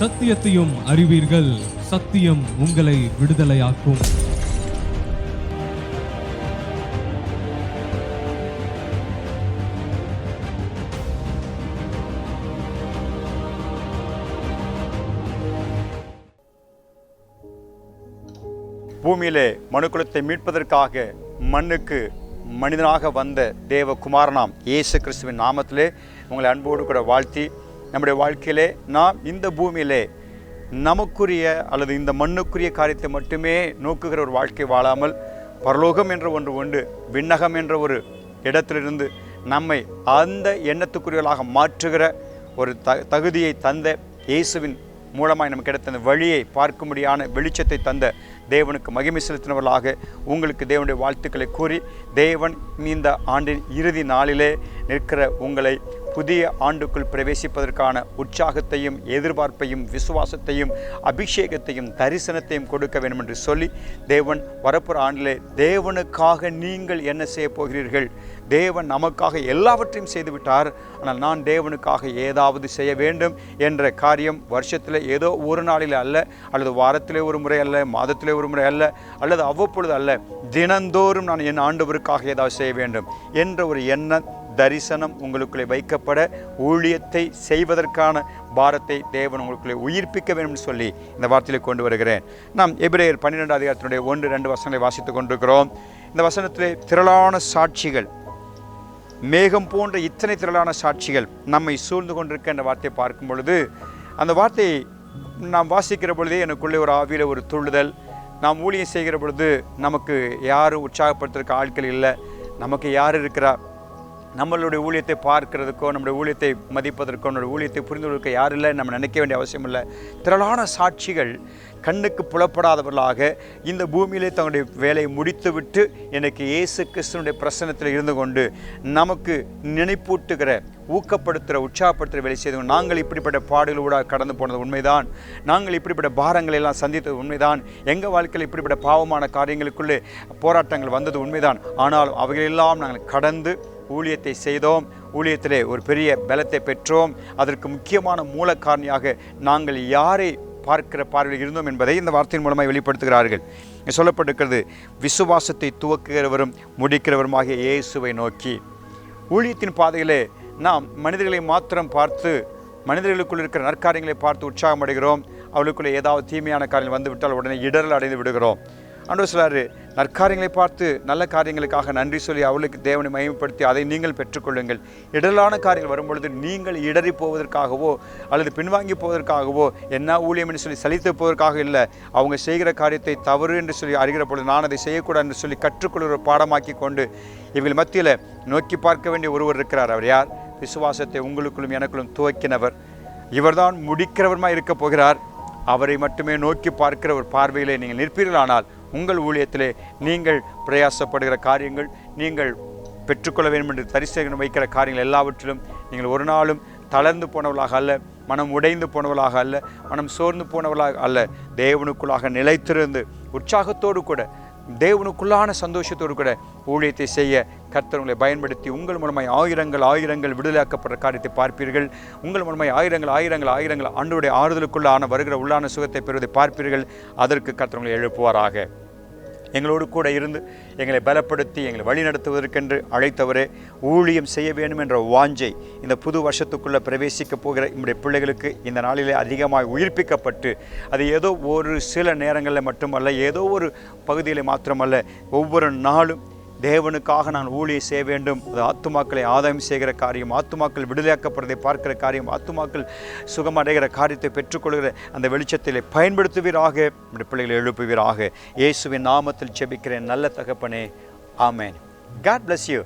சத்தியத்தையும் அறிவீர்கள். சத்தியம் உங்களை விடுதலையாக்கும். பூமியிலே மனுக்குலத்தை மீட்பதற்காக மண்ணுக்கு மனிதனாக வந்த தேவ குமாரனாம் இயேசு கிறிஸ்துவின் நாமத்திலே உங்களை அன்போடு கூட வாழ்த்தி நம்முடைய வாழ்க்கையிலே நாம் இந்த பூமியிலே நமக்குரிய அல்லது இந்த மண்ணுக்குரிய காரியத்தை மட்டுமே நோக்குகிற ஒரு வாழ்க்கை வாழாமல் பரலோகம் என்ற ஒன்று உண்டு விண்ணகம் என்ற ஒரு இடத்திலிருந்து நம்மை அந்த எண்ணத்துக்குரியவர்களாக மாற்றுகிற ஒரு த தகுதியை தந்த இயேசுவின் மூலமாக நமக்கு கிடைத்த அந்த வழியை பார்க்கும்படியான வெளிச்சத்தை தந்த தேவனுக்கு மகிமை செலுத்தினவர்களாக உங்களுக்கு தேவனுடைய வாழ்த்துக்களை கூறி தேவன் இந்த ஆண்டின் இறுதி நாளிலே நிற்கிற உங்களை புதிய ஆண்டுக்குள் பிரவேசிப்பதற்கான உற்சாகத்தையும் எதிர்பார்ப்பையும் விசுவாசத்தையும் அபிஷேகத்தையும் தரிசனத்தையும் கொடுக்க வேண்டும் என்று சொல்லி தேவன் வரப்புற ஆண்டிலே தேவனுக்காக நீங்கள் என்ன செய்ய போகிறீர்கள்? தேவன் நமக்காக எல்லாவற்றையும் செய்துவிட்டார். ஆனால் நான் தேவனுக்காக ஏதாவது செய்ய வேண்டும் என்ற காரியம் வருஷத்தில் ஏதோ ஒரு நாளில் அல்ல அல்லது வாரத்திலே ஒரு முறை அல்ல மாதத்திலே ஒரு முறை அல்ல அல்லது அவ்வப்பொழுது அல்ல. தினந்தோறும் நான் என் ஆண்டவருக்காக ஏதாவது செய்ய வேண்டும் என்ற ஒரு எண்ண தரிசனம் உங்களுக்குள்ளே வைக்கப்பட ஊழியத்தை செய்வதற்கான பாரத்தை தேவன் உங்களுக்குள்ளே உயிர்ப்பிக்க வேண்டும் சொல்லி இந்த வார்த்தையில் கொண்டு வருகிறேன். நாம் எபிரேயர் பன்னிரெண்டு அதிகாரத்தினுடைய ஒன்று ரெண்டு வசனங்களை வாசித்துக் கொண்டிருக்கிறோம். இந்த வசனத்திலே திரளான சாட்சிகள் மேகம் போன்ற இத்தனை திரளான சாட்சிகள் நம்மை சூழ்ந்து கொண்டிருக்க அந்த வார்த்தையை பார்க்கும் பொழுது அந்த வார்த்தையை நாம் வாசிக்கிற பொழுதே எனக்குள்ளே ஒரு ஆவியில் ஒரு துள்ளுதல் நாம் ஊழியம் செய்கிற பொழுது நமக்கு யாரும் உற்சாகப்படுத்துறதுக்கு ஆட்கள் இல்லை. நமக்கு யார் இருக்கிறா? நம்மளுடைய ஊழியத்தை பார்க்கிறதுக்கோ நம்முடைய ஊழியத்தை மதிப்பதற்கோ நம்முடைய ஊழியத்தை புரிந்து கொடுக்க யாரும் இல்லை நம்ம நினைக்க வேண்டிய அவசியம் இல்லை. திரளான சாட்சிகள் கண்ணுக்கு புலப்படாதவர்களாக இந்த பூமியிலே தங்களுடைய வேலையை முடித்துவிட்டு எனக்கு இயேசு கிறிஸ்தனுடைய பிரசனத்தில் இருந்து கொண்டு நமக்கு நினைப்பூட்டுகிற ஊக்கப்படுத்துகிற உற்சாகப்படுத்துகிற வேலை செய்தவங்க நாங்கள் இப்படிப்பட்ட பாடுகளோட கடந்து போனது உண்மைதான். நாங்கள் இப்படிப்பட்ட பாரங்களை எல்லாம் சந்தித்தது உண்மைதான். எங்கள் வாழ்க்கையில் இப்படிப்பட்ட பாவமான காரியங்களுக்குள்ளே போராட்டங்கள் வந்தது உண்மைதான். ஆனால் அவைகளெல்லாம் நாங்கள் கடந்து ஊழியத்தை செய்தோம். ஊழியத்திலே ஒரு பெரிய பலத்தை பெற்றோம். அதற்கு முக்கியமான மூலக்காரணியாக நாங்கள் யாரை பார்க்கிற பார்வையில் இருந்தோம் என்பதை இந்த வார்த்தையின் மூலமாக வெளிப்படுத்துகிறார்கள். சொல்லப்பட்டிருக்கிறது விசுவாசத்தை துவக்குகிறவரும் முடிக்கிறவருமாகிய இயேசுவை நோக்கி. ஊழியத்தின் பாதையிலே நாம் மனிதர்களை மாத்திரம் பார்த்து மனிதர்களுக்குள் இருக்கிற நற்காரியங்களை பார்த்து உற்சாகம் அடைகிறோம் அவளுக்குள்ளே ஏதாவது தீமையான காரியம் வந்துவிட்டால் உடனே இடரல் அடைந்து விடுகிறோம். அன்று சொல்லாரு நற்காரியங்களை பார்த்து நல்ல காரியங்களுக்காக நன்றி சொல்லி அவளுக்கு தேவனை மகிமைப்படுத்தி அதை நீங்கள் பெற்றுக்கொள்ளுங்கள். இடலான காரியங்கள் வரும்பொழுது நீங்கள் இடறி போவதற்காகவோ அல்லது பின்வாங்கி போவதற்காகவோ என்ன ஊழியம் என்று சொல்லி சலித்து போவதற்காக இல்லை அவங்க செய்கிற காரியத்தை தவறு என்று சொல்லி அறிகிற பொழுது நான் அதை செய்யக்கூடாது என்று சொல்லி கற்றுக்கொள்கிற பாடமாக்கி கொண்டு இவர்கள் மத்தியில் நோக்கி பார்க்க வேண்டிய ஒருவர் இருக்கிறார். அவர் யார்? விசுவாசத்தை உங்களுக்குள்ளும் எனக்குள்ளும் துவக்கினவர். இவர்தான் முடிக்கிறவருமா இருக்க போகிறார். அவரை மட்டுமே நோக்கி பார்க்கிற ஒரு பார்வையிலே நீங்கள் நிற்பீர்களானால் உங்கள் ஊழியத்திலே நீங்கள் பிரயாசப்படுகிற காரியங்கள் நீங்கள் பெற்றுக்கொள்ள வேண்டும் என்று தரிசனம் வைக்கிற காரியங்கள் எல்லாவற்றிலும் நீங்கள் ஒரு நாளும் தளர்ந்து போனவர்களாக அல்ல மனம் உடைந்து போனவர்களாக அல்ல மனம் சோர்ந்து போனவர்களாக அல்ல. தேவனுக்குள்ளாக நிலைத்திருந்து உற்சாகத்தோடு கூட தேவனுக்குள்ளான சந்தோஷத்தோடு கூட ஊழியத்தை செய்ய கர்த்தவங்களை பயன்படுத்தி உங்கள் மூலமாய் ஆயிரங்கள் ஆயிரங்கள் விடுதலாக்கப்படுற காரியத்தை பார்ப்பீர்கள். உங்கள் மூலமாய் ஆயிரங்கள் ஆயிரங்கள் ஆயிரங்கள் ஆண்டுடைய ஆறுதலுக்குள்ளான வருகிற உள்ளான சுகத்தை பெறுவதை பார்ப்பீர்கள். அதற்கு கர்த்தவங்களை எழுப்புவாராக. எங்களோடு கூட இருந்து எங்களை பலப்படுத்தி எங்களை வழிநடத்துவதற்கென்று அழைத்தவரே ஊழியம் செய்ய வேண்டும் என்ற வாஞ்சை இந்த புது வருஷத்துக்குள்ளே பிரவேசிக்க போகிற நம்முடைய பிள்ளைகளுக்கு இந்த நாளிலே அதிகமாக உயிர்ப்பிக்கப்பட்டு அது ஏதோ ஒரு சில நேரங்களில் மட்டுமல்ல ஏதோ ஒரு பகுதியில் மாத்திரமல்ல ஒவ்வொரு நாளும் தேவனுக்காக நான் ஊழியை செய்ய வேண்டும். அது ஆத்துமாக்களை ஆதாயம் செய்கிற காரியம் ஆத்துமாக்கள் விடுதலையாக்கப்படுறதை பார்க்கிற காரியம் ஆத்துமாக்கள் சுகமடைகிற காரியத்தை பெற்றுக்கொள்கிற அந்த வெளிச்சத்திலே பயன்படுத்துவீராக நம்முடைய பிள்ளைகளை எழுப்புவீராக. இயேசுவின் நாமத்தில் செபிக்கிறேன். நல்ல தகப்பனே. ஆமேன். God bless you